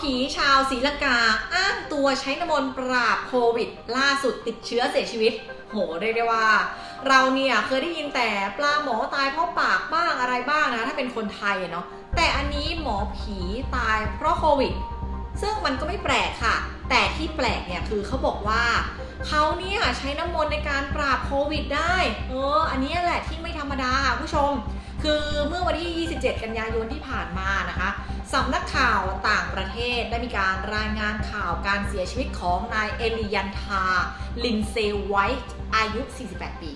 ผีชาวศรีลังกา อ้างตัวใช้น้ำมนต์ปราบโควิด ล่าสุดติดเชื้อเสียชีวิต โหเรียกได้ว่า เราเนี่ยเคยได้ยินแต่ปลาหมอตายเพราะปากบ้างอะไรบ้างนะ ถ้าเป็นคนไทยเนาะแต่อันนี้หมอผีตายเพราะโควิด ซึ่งมันก็ไม่แปลกค่ะ แต่ที่แปลกเนี่ยคือเขาบอกว่าเขาเนี่ยใช้น้ำมนต์ในการปราบโควิดได้เอออันนี้แหละที่ไม่ธรรมดาค่ะผู้ชม คือเมื่อวันที่ 27 กันยายนที่ผ่านมานะคะ สำนักข่าวต่างประเทศได้มีการรายงานข่าวการเสียชีวิตของนายเอลิยันทา ลินเซไวท์อายุ 48 ปี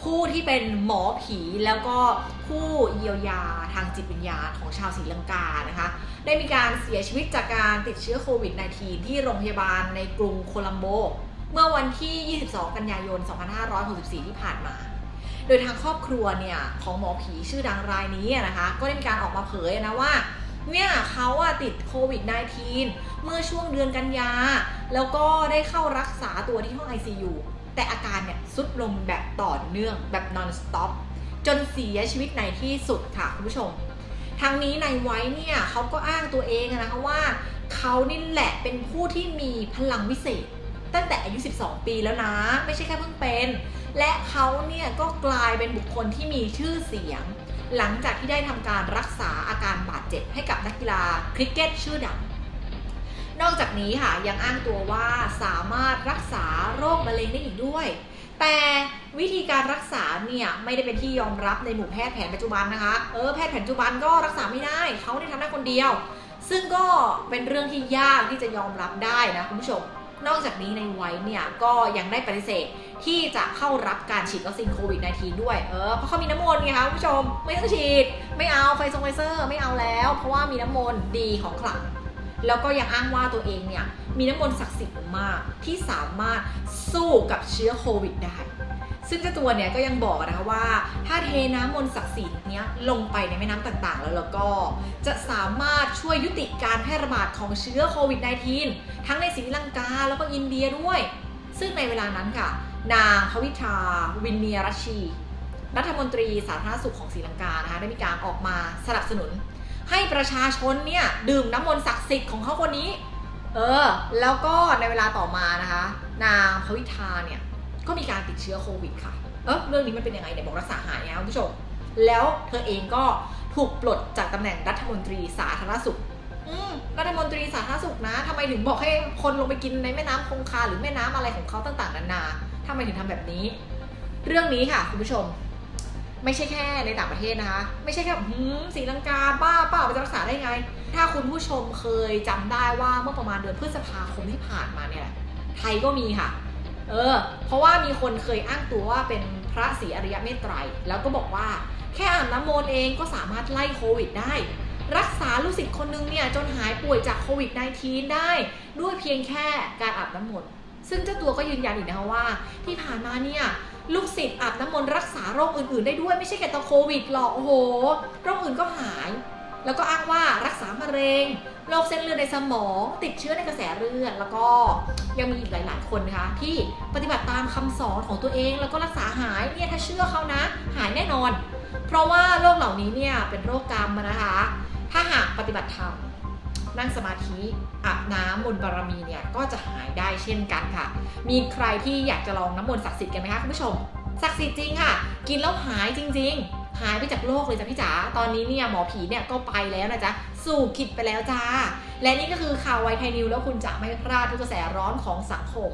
ผู้ที่เป็นหมอผีแล้วก็ผู้เยียวยาทางจิตวิญญาณของชาวศรีลังกานะคะ ได้มีการเสียชีวิตจากการติดเชื้อโควิด -19 ที่โรงพยาบาลในกรุงโคลัมโบ เมื่อวันที่ 22 กันยายน 2564 ที่ผ่านมาโดยทางครอบครัวเนี่ยของหมอผีชื่อดังรายนี้นะคะ ก็ได้มีการออกมาเผยนะว่า เนี่ยเขาอะติดโควิด -19 เมื่อช่วงเดือนกันยา แล้วก็ได้เข้ารักษาตัวที่ห้อง ICU แต่อาการเนี่ยสุดลงแบบต่อเนื่องแบบ non stop จนเสียชีวิตในที่สุดค่ะคุณผู้ชม ทางนี้นายไว้เนี่ยเขาก็อ้างตัวเองนะคะว่าเขานี่แหละเป็นผู้ที่มีพลังวิเศษ ตั้งแต่อายุ 12 ปีแล้วนะ ไม่ใช่แค่เพิ่งเป็น และเขาเนี่ยก็กลายเป็นบุคคลที่มีชื่อเสียง หลังจากที่ได้ทำการรักษา เจ็บให้กับนักกีฬาคริกเก็ตชื่อดัง นอกจากนี้ค่ะยังอ้างตัวว่าสามารถรักษาโรคมะเร็งได้อีกด้วย แต่วิธีการรักษาเนี่ยไม่ได้เป็นที่ยอมรับในหมู่แพทย์แผนปัจจุบันนะคะ เออแพทย์แผนปัจจุบันก็รักษาไม่ได้เขาได้ทำได้คนเดียว ซึ่งก็เป็นเรื่องที่ยากที่จะยอมรับได้นะคุณผู้ชม นอกจากนี้ในไว้เนี่ยก็ยังได้ปฏิเสธที่จะเข้ารับการฉีดวัคซีนโควิด -19 ด้วย เออ เพราะเขามีน้ำมนต์ไงคะคุณผู้ชม ไม่ต้องฉีด ไม่เอาไฟซงไฟเซอร์ ไม่เอาแล้ว เพราะว่ามีน้ำมนต์ดีของขลัง แล้วก็ยังอ้างว่าตัวเองเนี่ย มีน้ำมนต์ศักดิ์สิทธิ์มากที่สามารถสู้กับเชื้อโควิดได้ ซึ่งเจ้าตัวเนี่ยก็ยังบอกนะคะว่า ถ้าเทน้ำมนต์ศักดิ์สิทธิ์เนี้ยลงไปในแม่น้ำต่างๆ แล้วแล้วก็จะสามารถช่วยยุติการแพร่ระบาดของเชื้อโควิด -19 ทั้งในศรีลังกาแล้วก็อินเดียด้วย ซึ่งในเวลานั้นค่ะ นางพวิชาวินเนียรัชชี รัฐมนตรีสาธารณสุขของศรีลังกานะคะได้มีการออกมาสนับสนุน ให้ประชาชนเนี่ยดื่มน้ำมนต์ศักดิ์สิทธิ์ของเขาคนนี้เออ แล้วก็ในเวลาต่อมานะคะ นางพวิทาเนี่ย ก็มีการติดเชื้อโควิดค่ะ เออเรื่องนี้มันเป็นยังไงเนี่ยบอกรักษาหายนะคุณผู้ชม แล้วเธอเองก็ถูกปลดจากตำแหน่งรัฐมนตรีสาธารณสุขอืรัฐมนตรีสาธารณสุขนะทำไมถึงบอกให้คนลงไปกินในแม่น้ำคงคาหรือแม่น้ำอะไรของเขาต่างๆนานาทำไมถึงทำแบบนี้ เรื่องนี้ค่ะคุณผู้ชม ไม่ใช่แค่ในต่างประเทศนะคะ ไม่ใช่แค่หืมศรีลังกาบ้าเปล่าไปจะรักษาได้ไง ถ้าคุณผู้ชมเคยจำได้ว่าเมื่อประมาณเดือนพฤษภาคมที่ผ่านมาเนี่ยไทยก็มีค่ะ เออ เพราะว่ามีคนเคยอ้างตัวว่าเป็นพระศรีอริยเมตไตร แล้วก็บอกว่า แค่อาบน้ำมนต์เองก็สามารถไล่โควิดได้ รักษาลูกศิษย์คนนึงเนี่ยจนหายป่วยจากโควิด -19 ได้ ด้วยเพียงแค่การอาบน้ำมนต์ซึ่งเจ้าตัวก็ยืนยันอีกนะคะว่า ที่ผ่านมาเนี่ยลูกศิษย์อาบน้ำมนต์รักษาโรคอื่นๆ ได้ด้วยไม่ใช่แค่ตัวโควิดหรอกโอ้โหโรคอื่นก็หาย แล้วก็อ้างว่ารักษามะเร็งโรคเส้นเลือดในสมอง ติดเชื้อในกระแสเลือด แล้วก็ยังมีอีกหลาย ๆ คนนะคะที่ปฏิบัติตามคำสอนของตัวเอง แล้วก็รักษาหายเนี่ยถ้าเชื่อเขานะ หายแน่นอน เพราะว่าโรคเหล่านี้เนี่ยเป็นโรคกรรมนะคะ ถ้าหากปฏิบัติธรรมนั่งสมาธิอาบน้ำมนต์บารมีเนี่ยก็จะหายได้เช่นกันค่ะ มีใครที่อยากจะลองน้ำมนต์ศักดิ์สิทธิ์กันไหมคะคุณผู้ชมศักดิ์สิทธิ์จริงค่ะ กินแล้วหายจริง ๆ หายไปจากโลกเลยจ้ะพี่จ๋า ตอนนี้เนี่ยหมอผีเนี่ยก็ไปแล้วนะจ๊ะ สู่ขิดไปแล้วจ้า และนี่ก็คือข่าวไวไทยนิวแล้วคุณจะไม่พลาดทุกกระแสร้อนของสังคม